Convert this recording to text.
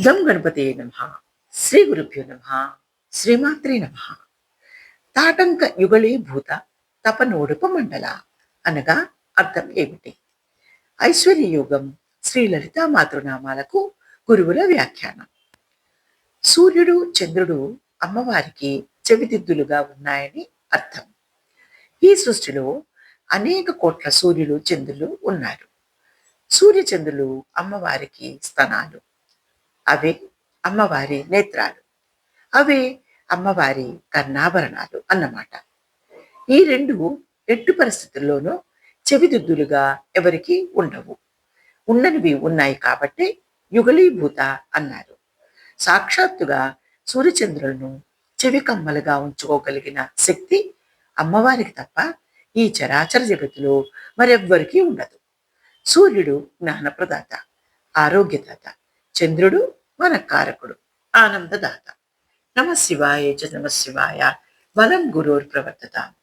దమ్ గణపతి నమ. శ్రీ గురుభ్యో నమ. శ్రీమాత్రే నమ. తాటంక యుగళీభూత తపనోడుప మండల అనగా అర్థం ఏమిటి? ఐశ్వర్య యోగం శ్రీ లలితా మాతృనామాలకు గురువుల వ్యాఖ్యానం. సూర్యుడు చంద్రుడు అమ్మవారికి చెవిదిద్దులుగా ఉన్నాయని అర్థం. ఈ సృష్టిలో అనేక కోట్ల సూర్యులు చంద్రులు ఉన్నారు. సూర్యచంద్రులు అమ్మవారికి స్తనాలు. అవే అమ్మవారి నేత్రాలు. అవే అమ్మవారి కర్ణాభరణాలు అన్నమాట. ఈ రెండు ఎట్టు పరిస్థితుల్లోనూ చెవిదిద్దులుగా ఎవరికి ఉండవు. ఉండనివి ఉన్నాయి కాబట్టి యుగలీభూత అన్నారు. సాక్షాత్తుగా సూర్యచంద్రులను చెవి కమ్మలుగా ఉంచుకోగలిగిన శక్తి అమ్మవారికి తప్ప ఈ చరాచర జగతిలో మరెవ్వరికీ ఉండదు. సూర్యుడు జ్ఞానప్రదాత ఆరోగ్యదాత చంద్రుడు మన కారకుడు. ఆనందదాత. నమ శివాయ చ నమ శివాయ బలం గురోర్ ప్రవర్తతాం.